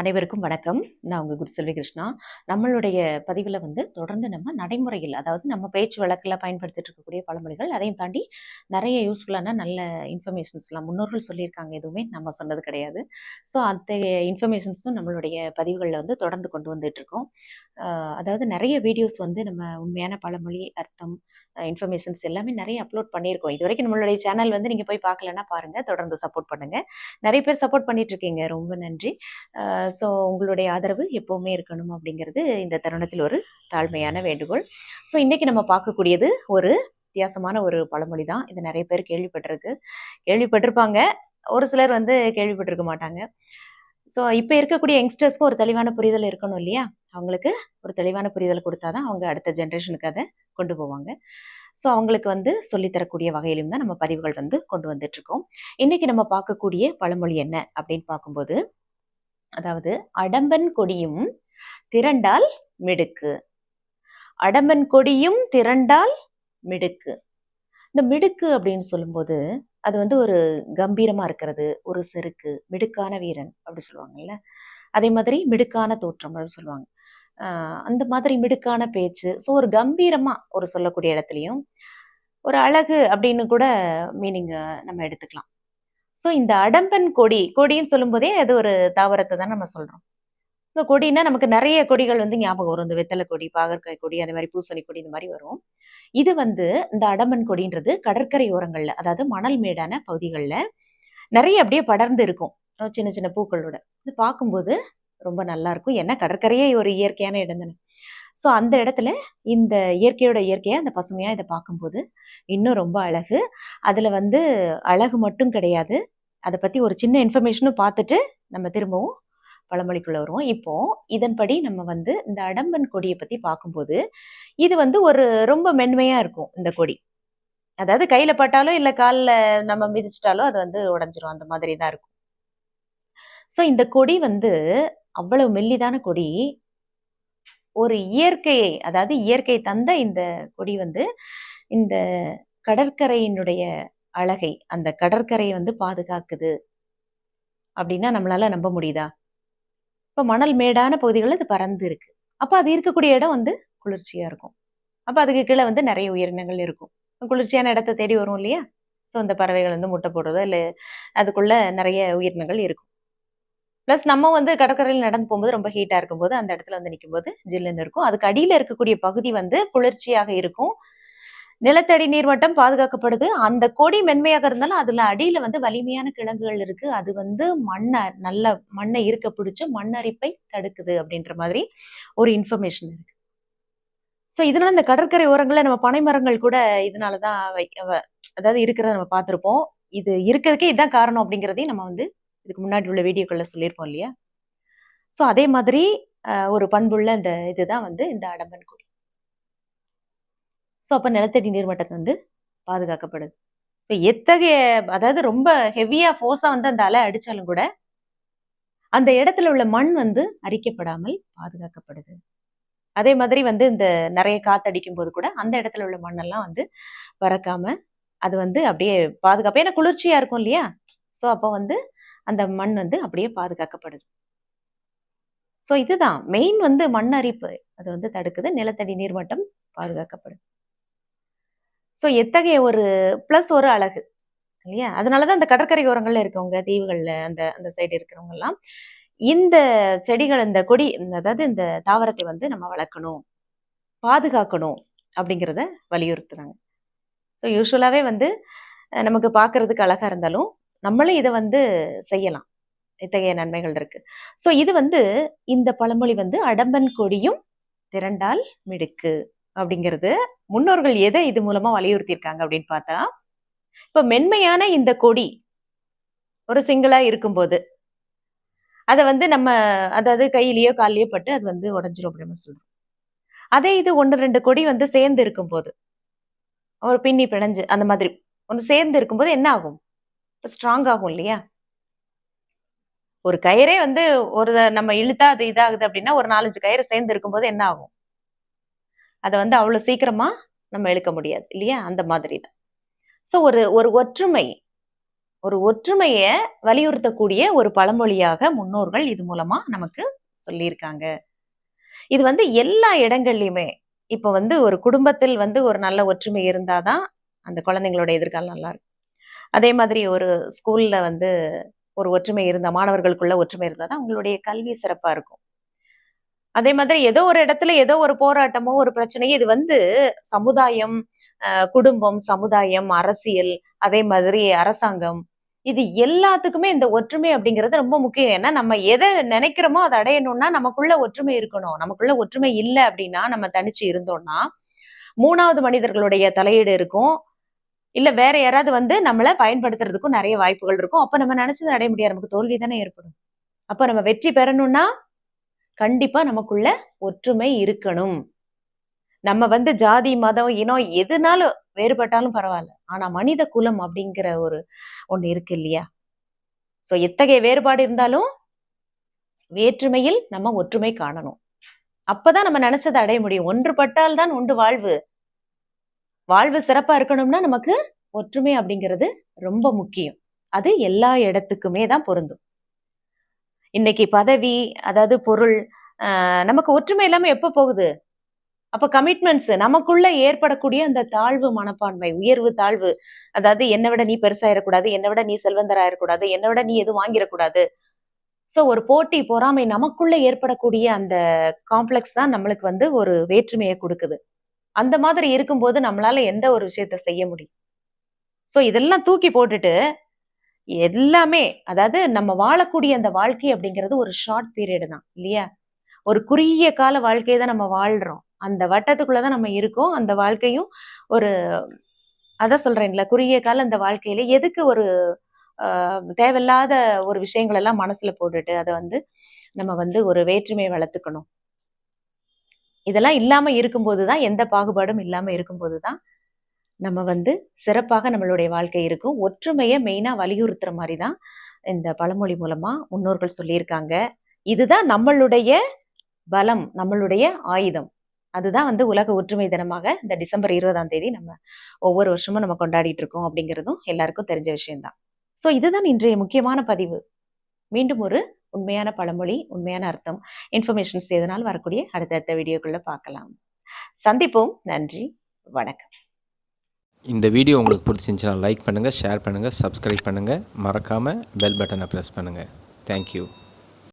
அனைவருக்கும் வணக்கம். நான் உங்கள் குருசெல்வி கிருஷ்ணா. நம்மளுடைய பதிவில் வந்து தொடர்ந்து நம்ம நடைமுறையில் அதாவது நம்ம பேச்சு வழக்கில் பயன்படுத்திட்டு இருக்கக்கூடிய பழமொழிகள் அதையும் தாண்டி நிறைய யூஸ்ஃபுல்லான நல்ல இன்ஃபர்மேஷன்ஸ்லாம் முன்னோர்கள் சொல்லியிருக்காங்க. எதுவுமே நம்ம சொன்னது கிடையாது. ஸோ அத்தகைய இன்ஃபர்மேஷன்ஸும் நம்மளுடைய பதிவுகளில் வந்து தொடர்ந்து கொண்டு வந்துட்டு இருக்கோம். அதாவது நிறைய வீடியோஸ் வந்து நம்ம உண்மையான பழமொழி அர்த்தம் இன்ஃபர்மேஷன்ஸ் எல்லாமே நிறைய அப்லோட் பண்ணியிருக்கோம். இது வரைக்கும் நம்மளுடைய சேனல் வந்து நீங்கள் போய் பார்க்கலன்னா பாருங்கள் தொடர்ந்து சப்போர்ட் பண்ணுங்கள் நிறைய பேர் சப்போர்ட் பண்ணிட்டு இருக்கீங்க. ரொம்ப நன்றி. ஸோ உங்களுடைய ஆதரவு எப்போவுமே இருக்கணும் அப்படிங்கிறது இந்த தருணத்தில் ஒரு தாழ்மையான வேண்டுகோள். ஸோ இன்னைக்கு நம்ம பார்க்கக்கூடியது ஒரு வித்தியாசமான ஒரு பழமொழி தான். இது நிறைய பேர் கேள்விப்பட்டிருக்கு. கேள்விப்பட்டிருப்பாங்க. ஒரு சிலர் வந்து கேள்விப்பட்டிருக்க மாட்டாங்க. ஸோ இப்போ இருக்கக்கூடிய யங்ஸ்டர்ஸ்க்கும் ஒரு தெளிவான புரிதல் இருக்கணும் இல்லையா? அவங்களுக்கு ஒரு தெளிவான புரிதல் கொடுத்தாதான் அவங்க அடுத்த ஜென்ரேஷனுக்கு அதை கொண்டு போவாங்க. ஸோ அவங்களுக்கு வந்து சொல்லித்தரக்கூடிய வகையிலும் தான் நம்ம பதிவுகள் வந்து கொண்டு வந்துட்டு இருக்கோம். இன்னைக்கு நம்ம பார்க்கக்கூடிய பழமொழி என்ன அப்படின்னு பார்க்கும்போது அதாவது அடம்பன் கொடியும் திரண்டால் மிடுக்கு. அடம்பன் கொடியும் திரண்டால் மிடுக்கு. இந்த மிடுக்கு அப்படின்னு சொல்லும்போது அது வந்து ஒரு கம்பீரமாக இருக்கிறது ஒரு செருக்கு மிடுக்கான வீரன் அப்படி சொல்லுவாங்கல்ல. அதே மாதிரி மிடுக்கான தோற்றம் அப்படின்னு சொல்லுவாங்க. அந்த மாதிரி மிடுக்கான பேச்சு ஸோ ஒரு கம்பீரமாக ஒரு சொல்லக்கூடிய இடத்துலையும் ஒரு அழகு அப்படின்னு கூட மீனிங் நம்ம எடுத்துக்கலாம். ஸோ இந்த அடம்பன் கொடி கொடின்னு சொல்லும்போதே அது ஒரு தாவரத்தை தான் நம்ம சொல்றோம். இந்த கொடின்னா நமக்கு நிறைய கொடிகள் வந்து ஞாபகம் வரும். இந்த வெத்தலை கொடி பாகற்காய் கொடி அதே மாதிரி பூசணி கொடி இந்த மாதிரி வரும். இது வந்து இந்த அடம்பன் கொடின்றது கடற்கரை ஓரங்கள்ல அதாவது மணல் மேடான பகுதிகளில் நிறைய அப்படியே படர்ந்து இருக்கும். சின்ன சின்ன பூக்களோட. இது பார்க்கும்போது ரொம்ப நல்லா இருக்கும். ஏன்னா கடற்கரையே ஒரு இயற்கையான இடம் தானே. ஸோ அந்த இடத்துல இந்த இயற்கையோட இயற்கையாக அந்த பசுமையாக இதை பார்க்கும்போது இன்னும் ரொம்ப அழகு. அதில் வந்து அழகு மட்டும் கிடையாது. அதை பற்றி ஒரு சின்ன இன்ஃபர்மேஷனும் பார்த்துட்டு நம்ம திரும்பவும் பழமொழிக்குள்ள வருவோம். இப்போ இதன்படி நம்ம வந்து இந்த அடம்பன் கொடியை பற்றி பார்க்கும்போது இது வந்து ஒரு ரொம்ப மென்மையாக இருக்கும் இந்த கொடி. அதாவது கையில் பட்டாலோ இல்லை காலில் நம்ம மிதிச்சிட்டாலோ அது வந்து உடஞ்சிரும். அந்த மாதிரி தான் இருக்கும். ஸோ இந்த கொடி வந்து அவ்வளவு மெல்லிதான கொடி. ஒரு இயற்கையை அதாவது இயற்கை தந்த இந்த கொடி வந்து இந்த கடற்கரையினுடைய அழகை அந்த கடற்கரையை வந்து பாதுகாக்குது அப்படின்னா நம்மளால நம்ப முடியுதா? இப்ப மணல் மேடான பகுதிகளில் இது பறந்து இருக்கு. அப்ப அது இருக்கக்கூடிய இடம் வந்து குளிர்ச்சியா இருக்கும். அப்ப அதுக்கு கீழே வந்து நிறைய உயிரினங்கள் இருக்கும். குளிர்ச்சியான இடத்த தேடி வரும் இல்லையா? ஸோ அந்த பறவைகள் வந்து முட்டை போடுறதோ இல்லை அதுக்குள்ள நிறைய உயிரினங்கள் இருக்கும். ப்ளஸ் நம்ம வந்து கடற்கரையில் நடந்து போகும்போது ரொம்ப ஹீட்டாக இருக்கும்போது அந்த இடத்துல வந்து நிற்கும்போது ஜில்லுன்னு இருக்கும். அதுக்கு அடியில் இருக்கக்கூடிய பகுதி வந்து குளிர்ச்சியாக இருக்கும். நிலத்தடி நீர்மட்டம் பாதுகாக்கப்படுது. அந்த கொடி மென்மையாக இருந்தாலும் அதுல அடியில வந்து வலிமையான கிழங்குகள் இருக்கு. அது வந்து மண்ணை நல்ல மண்ணை இருக்க பிடிச்சி மண்ணரிப்பை தடுக்குது அப்படின்ற மாதிரி ஒரு இன்ஃபர்மேஷன் இருக்கு. ஸோ இதனால இந்த கடற்கரை ஓரங்களில் நம்ம பனை மரங்கள் கூட இதனாலதான் வை- அதாவது இருக்கிறத நம்ம பார்த்துருப்போம். இது இருக்கிறதுக்கே இதுதான் காரணம் அப்படிங்கிறதையும் நம்ம வந்து இதுக்கு முன்னாடி உள்ள வீடியோக்களில் சொல்லியிருப்போம் இல்லையா? ஸோ அதே மாதிரி ஒரு பண்புள்ள இந்த இதுதான் வந்து இந்த அடம்பன் கொடி. ஸோ அப்போ நிலத்தடி நீர்மட்டத்தை வந்து பாதுகாக்கப்படுது. ஸோ எத்தகைய அதாவது ரொம்ப ஹெவியா ஃபோர்ஸா வந்து அந்த அலை அடித்தாலும் கூட அந்த இடத்துல உள்ள மண் வந்து அரிக்கப்படாமல் பாதுகாக்கப்படுது. அதே மாதிரி வந்து இந்த நிறைய காத்தடிக்கும் போது கூட அந்த இடத்துல உள்ள மண்ணெல்லாம் வந்து பறக்காம அது வந்து அப்படியே பாதுகாப்பு. ஏன்னா குளிர்ச்சியா இருக்கும் இல்லையா? ஸோ அப்போ வந்து அந்த மண் வந்து அப்படியே பாதுகாக்கப்படுது. ஸோ இதுதான் மெயின் வந்து மண் அரிப்பு அது வந்து தடுக்குது. நிலத்தடி நீர்மட்டம் பாதுகாக்கப்படுது. ஸோ எத்தகைய ஒரு ப்ளஸ் ஒரு அழகு இல்லையா? அதனால தான் அந்த கடற்கரை ஓரங்கள்ல இருக்கவங்க தீவுகள்ல அந்த அந்த சைடு இருக்கிறவங்க எல்லாம் இந்த செடிகள் இந்த கொடி இந்த- அதாவது இந்த தாவரத்தை வந்து நம்ம வளர்க்கணும் பாதுகாக்கணும் அப்படிங்கிறத வலியுறுத்துறாங்க. ஸோ யூஸ்வலாகவே வந்து நமக்கு பார்க்கறதுக்கு அழகா இருந்தாலும் நம்மளும் இதை வந்து செய்யலாம். இத்தகைய நன்மைகள் இருக்கு. ஸோ இது வந்து இந்த பழமொழி வந்து அடம்பன் கொடியும் திரண்டால் மிடுக்கு அப்படிங்கிறது. முன்னோர்கள் எதை இது மூலமா வலியுறுத்தியிருக்காங்க அப்படின்னு பார்த்தா இப்ப மென்மையான இந்த கொடி ஒரு சிங்கிளா இருக்கும்போது அதை வந்து நம்ம அதாவது கையிலயோ காலிலேயோ பட்டு அது வந்து உடஞ்சிரும் அப்படின்னு சொல்றோம். அதே இது ஒன்று ரெண்டு கொடி வந்து சேர்ந்து இருக்கும்போது ஒரு பின்னி பிணைஞ்சு அந்த மாதிரி ஒன்று சேர்ந்து இருக்கும்போது என்ன ஆகும்? ஸ்ட்ராங் ஆகும் இல்லையா? ஒரு கயிறே வந்து ஒரு நம்ம இழுத்தா அது இதாகுது அப்படின்னா ஒரு நாலஞ்சு கயிறு சேர்ந்து இருக்கும்போது என்ன ஆகும்? அதை வந்து அவ்வளவு சீக்கிரமா நம்ம இழுக்க முடியாது இல்லையா? அந்த மாதிரி தான் ஸோ ஒரு ஒரு ஒற்றுமை ஒரு ஒற்றுமையை வலியுறுத்தக்கூடிய ஒரு பழமொழியாக முன்னோர்கள் இது மூலமா நமக்கு சொல்லியிருக்காங்க. இது வந்து எல்லா இடங்கள்லையுமே இப்ப வந்து ஒரு குடும்பத்தில் வந்து ஒரு நல்ல ஒற்றுமை இருந்தாதான் அந்த குழந்தைங்களோட எதிர்காலம் நல்லா இருக்கும். அதே மாதிரி ஒரு ஸ்கூல்ல வந்து ஒரு ஒற்றுமை இருந்த மாணவர்களுக்குள்ள ஒற்றுமை இருந்தாதான் அவங்களுடைய கல்வி சிறப்பா இருக்கும். அதே மாதிரி ஏதோ ஒரு இடத்துல ஏதோ ஒரு போராட்டமோ ஒரு பிரச்சனையோ இது வந்து சமுதாயம் குடும்பம் சமுதாயம் அரசியல் அதே மாதிரி அரசாங்கம் இது எல்லாத்துக்குமே இந்த ஒற்றுமை அப்படிங்கிறது ரொம்ப முக்கியம். ஏன்னா நம்ம எதை நினைக்கிறோமோ அதை அடையணும்னா நமக்குள்ள ஒற்றுமை இருக்கணும். நமக்குள்ள ஒற்றுமை இல்லை அப்படின்னா நம்ம தனிச்சு இருந்தோம்னா மூணாவது மனிதர்களுடைய தலையீடு இருக்கும். இல்ல வேற யாராவது வந்து நம்மளை பயன்படுத்துறதுக்கும் நிறைய வாய்ப்புகள் இருக்கும். அப்ப நம்ம நினைச்சது அடைய முடியாது. நமக்கு தோல்வி தானே ஏற்படும். அப்ப நம்ம வெற்றி பெறணும்னா கண்டிப்பா நமக்குள்ள ஒற்றுமை இருக்கணும். நம்ம வந்து ஜாதி மதம் இனம் எதுனாலும் வேறுபட்டாலும் பரவாயில்ல. ஆனா மனித குலம் அப்படிங்கிற ஒரு ஒண்ணு இருக்கு இல்லையா? சோ எத்தகைய வேறுபாடு இருந்தாலும் வேற்றுமையில் நம்ம ஒற்றுமை காணணும். அப்பதான் நம்ம நினைச்சதை அடைய முடியும். ஒன்றுபட்டால் தான் உண்டு வாழ்வு. வாழ்வு சிறப்பா இருக்கணும்னா நமக்கு ஒற்றுமை அப்படிங்கிறது ரொம்ப முக்கியம். அது எல்லா இடத்துக்குமே தான் பொருந்தும். இன்னைக்கு பதவி அதாவது பொருள் ஆஹ் நமக்கு ஒற்றுமை இல்லாம எப்ப போகுது? அப்ப கமிட்மெண்ட்ஸ் நமக்குள்ள ஏற்படக்கூடிய அந்த தாழ்வு மனப்பான்மை உயர்வு தாழ்வு அதாவது என்னை விட நீ பெருசாயிடக்கூடாது என்னை விட நீ செல்வந்தராயிடக்கூடாது என்னை விட நீ எதுவும் வாங்கிடக்கூடாது ஸோ ஒரு போட்டி பொறாமை நமக்குள்ள ஏற்படக்கூடிய அந்த காம்ப்ளெக்ஸ் தான் நம்மளுக்கு வந்து ஒரு வேற்றுமையை கொடுக்குது. அந்த மாதிரி இருக்கும்போது நம்மளால எந்த ஒரு விஷயத்த செய்ய முடியும். ஸோ இதெல்லாம் தூக்கி போட்டுட்டு எல்லாமே அதாவது நம்ம வாழக்கூடிய அந்த வாழ்க்கை அப்படிங்கிறது ஒரு ஷார்ட் பீரியட் தான் இல்லையா? ஒரு குறுகிய கால வாழ்க்கையை தான் நம்ம வாழ்றோம். அந்த வட்டத்துக்குள்ளதான் நம்ம இருக்கோம். அந்த வாழ்க்கையும் ஒரு அதான் சொல்றேன்ல குறுகிய கால அந்த வாழ்க்கையில எதுக்கு ஒரு தேவையில்லாத ஒரு விஷயங்களெல்லாம் மனசில் மனசுல போட்டுட்டு அதை வந்து நம்ம வந்து ஒரு வேற்றுமையை வளர்த்துக்கணும். இதெல்லாம் இல்லாமல் இருக்கும்போது தான் எந்த பாகுபாடும் இல்லாமல் இருக்கும்போது தான் நம்ம வந்து சிறப்பாக நம்மளுடைய வாழ்க்கை இருக்கும். ஒற்றுமையை மெயினாக வலியுறுத்துற மாதிரி தான் இந்த பழமொழி மூலமாக முன்னோர்கள் சொல்லியிருக்காங்க. இதுதான் நம்மளுடைய பலம் நம்மளுடைய ஆயுதம். அதுதான் வந்து உலக ஒற்றுமை தினமாக இந்த டிசம்பர் இருபதாம் தேதி நம்ம ஒவ்வொரு வருஷமும் நம்ம கொண்டாடிட்டு இருக்கோம் அப்படிங்கிறதும் எல்லாருக்கும் தெரிஞ்ச விஷயம்தான். ஸோ இதுதான் இன்றைய முக்கியமான பதிவு. மீண்டும் ஒரு உண்மையான பழமொழி உண்மையான அர்த்தம் இன்ஃபர்மேஷன்ஸ் எதனால் வரக்கூடிய அடுத்தடுத்த வீடியோக்குள்ள பார்க்கலாம். சந்திப்போம். நன்றி. வணக்கம். இந்த வீடியோ உங்களுக்கு பிடிச்சிருந்துச்சுன்னா லைக் பண்ணுங்கள் ஷேர் பண்ணுங்கள் சப்ஸ்கிரைப் பண்ணுங்கள் மறக்காமல் பெல் பட்டனை ப்ரெஸ் பண்ணுங்கள் தேங்க்யூ